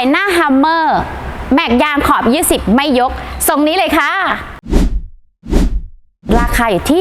ส่หน้าฮัมเมอร์ แม็กยางขอบ 20 ไม่ยกทรงนี้เลยค่ะ ราคาอยู่ที่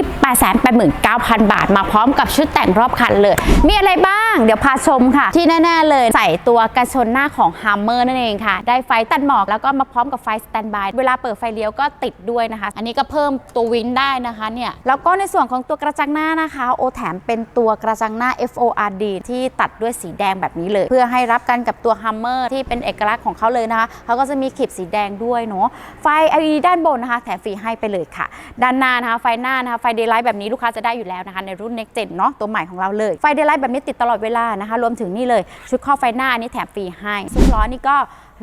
889,000 บาท มาพร้อมกับชุดแต่งรอบคันเลย มีอะไรบ้าง เดี๋ยวพาชมค่ะ ที่แน่ ๆ เลยใส่ตัวกันชนหน้าของ Hummer นั่นเองค่ะ ได้ไฟตัดหมอกแล้วก็มาพร้อมกับไฟสแตนบาย เวลาเปิดไฟเลี้ยวก็ติดด้วยนะคะ อันนี้ก็เพิ่มตัววินได้นะคะเนี่ยแล้วก็ในส่วนของตัวกระจังหน้านะคะ โอแถมเป็นตัวกระจังหน้า FORD ที่ตัดด้วยสีแดงแบบนี้เลย เพื่อให้รับกันกับตัว Hummer ที่เป็นเอกลักษณ์ของเขาเลยนะคะเขาก็จะมีขีดสีแดงด้วยเนาะไฟ LED ด้านบนนะคะ แถมฟรีให้ไปเลยค่ะ ด้านหน้านะคะไฟหน้านะคะไฟเดย์ไลท์แบบนี้ลูกค้าจะได้อยู่แล้วนะคะในรุ่น Next Gen เนาะตัวใหม่ของเราเลยไฟเดย์ไลท์แบบนี้ติดตลอดเวลานะคะ รวมถึงนี่เลยชุดครอบไฟหน้าอันนี้แถมฟรีให้ซึ่งล้อนี่ก็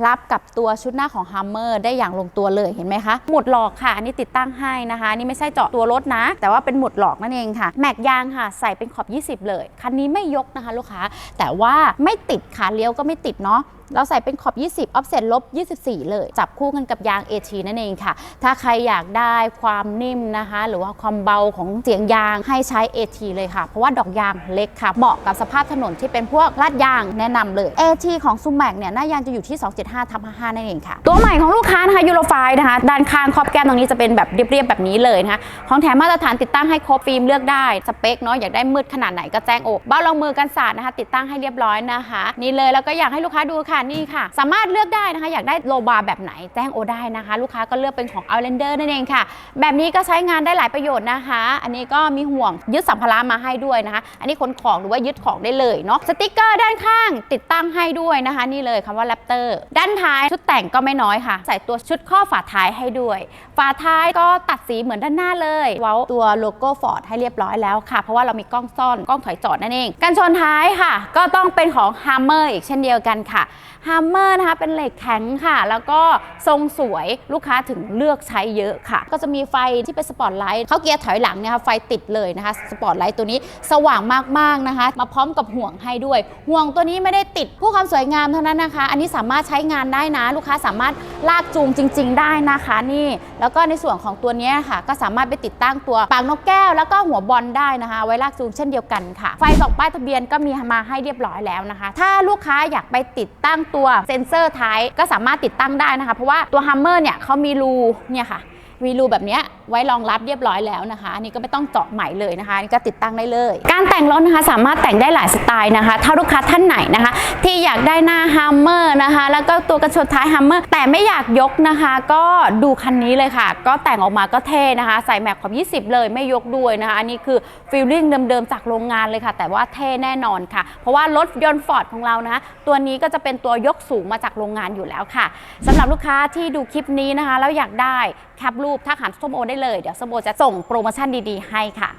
รับกับตัวชุดหน้าของ Hummer ได้อย่างลงตัวเลยเห็นไหมคะ หมุดหลอกค่ะ อันนี้ติดตั้งให้นะคะ นี่ไม่ใช่เจาะตัวรถนะ แต่ว่าเป็นหมุดหลอกนั่นเองค่ะ แม็กยางค่ะ ใส่เป็นขอบ 20 เลย คันนี้ไม่ยกนะคะ ลูกค้า แต่ว่าไม่ติดค่ะเลี้ยวก็ไม่ติดเนาะ เราใส่เป็นขอบ 20 offset ลบ 24 เลย จับคู่กันกับยาง AT นั่นเองค่ะ ถ้าใครอยากได้ความนิ่มนะคะ หรือว่าความเบาของเสียงยางให้ใช้ AT เลยค่ะ เพราะว่าดอกยางเล็กค่ะ เหมาะกับสภาพถนนที่เป็นพวกลาดยางแนะนำเลย AT ของซูแม็กเนี่ยหน้ายางจะอยู่ที่ 275ทับ55นั่นเองค่ะ ตัวใหม่ของลูกค้านะคะยูโรไฟนะคะ ด้านข้างครอบแก้มตรงนี้จะเป็นแบบเรียบๆแบบนี้เลยนะคะของแถมมาตรฐานติดตั้งให้ครบฟิล์มเลือกได้สเปคเนาะอยากได้มืดขนาดไหนก็แจ้งโอกเบ้ารองมือกันสาดนะคะ ติดตั้งให้เรียบร้อยนะคะ นี่เลยแล้วก็อยากให้ลูกค้าดูค่ะค่ะนี่ค่ะ สามารถเลือกได้นะคะ อยากได้โลบาร์แบบไหนแจ้งโอได้นะคะ ลูกค้าก็เลือกเป็นของ Outlander นั่นเองค่ะ แบบนี้ก็ใช้งานได้หลายประโยชน์นะคะ อันนี้ก็มีห่วงยึดสัมภาระมาให้ด้วยนะคะ อันนี้ขนของหรือว่ายึดของได้เลยเนาะสติกเกอร์ด้านข้างติดตั้งให้ด้วยนะคะ นี่เลยคำว่า Raptor ด้านท้ายชุดแต่งก็ไม่น้อยค่ะ ใส่ตัวชุดข้อฝาท้ายให้ด้วย ฝาท้ายก็ตัดสีเหมือนด้านหน้าเลยเว้าตัวโลโก้ฟอร์ดให้เรียบร้อยแล้วค่ะ เพราะว่าเรามีกล้องซ่อนกล้องถอยจอดนั่นเองกันชนท้ายค่ะ ก็ต้องเป็นของ Hammer อีกเช่นเดียวกันค่ะฮัมเมอร์นะคะเป็นเหล็กแข็งค่ะ แล้วก็ทรงสวยลูกค้าถึงเลือกใช้เยอะค่ะ ก็จะมีไฟที่เป็นสปอตไลท์เขาเกียร์ถอยหลังเนี่ยค่ะไฟติดเลยนะคะสปอตไลท์ตัวนี้สว่างมากๆนะคะ มาพร้อมกับห่วงให้ด้วย ห่วงตัวนี้ไม่ได้ติดผู้ความสวยงามเท่านั้นนะคะ อันนี้สามารถใช้งานได้นะ ลูกค้าสามารถลากจูงจริง ๆ ได้นะคะนี่ แล้วก็ในส่วนของตัวนี้ค่ะ ก็สามารถไปติดตั้งตัวปากนกแก้ว แล้วก็หัวบอลได้นะคะ ไว้ลากจูงเช่นเดียวกันค่ะ ไฟสองป้ายทะเบียนก็มีมาให้เรียบร้อยแล้วนะคะ ถ้าลูกค้าอยากไปติดตั้งตัวเซ็นเซอร์ท้ายก็สามารถติดตั้งได้นะคะ เพราะว่าตัวฮัมเมอร์เนี่ยเขามีรูเนี่ยค่ะมีรูแบบเนี้ย ไว้รองรับเรียบร้อยแล้วนะคะ อันนี้ก็ไม่ต้องเจาะใหม่เลยนะคะอันนี่ก็ติดตั้งได้เลย การแต่งรถนะคะสามารถแต่งได้หลายสไตล์นะคะ ถ้าลูกค้าท่านไหนนะคะ ที่อยากได้หน้าฮัมเมอร์นะคะ แล้วก็ตัวกระชนท้ายฮัมเมอร์แต่ไม่อยากยกนะคะ ก็ดูคันนี้เลยค่ะ ก็แต่งออกมาก็เท่นะคะ ใส่แม็กขอบ20 เลยไม่ยกด้วยนะคะ อันนี้คือฟีลลิ่งเดิมๆจากโรงงานเลยค่ะ แต่ว่าเท่แน่นอนค่ะ เพราะว่ารถยนต์ฟอร์ดของเรานะคะตัวนี้ก็จะเป็นตัวยกสูงมาจากโรงงานอยู่แล้วค่ะสำหรับลูกค้าที่ดูคลิปนี้นะคะแล้วอยากได้แคปรูปทักหาส้มโอได้เลยเดี๋ยวสโบจะส่งโปรโมชั่นดีๆ ให้ค่ะ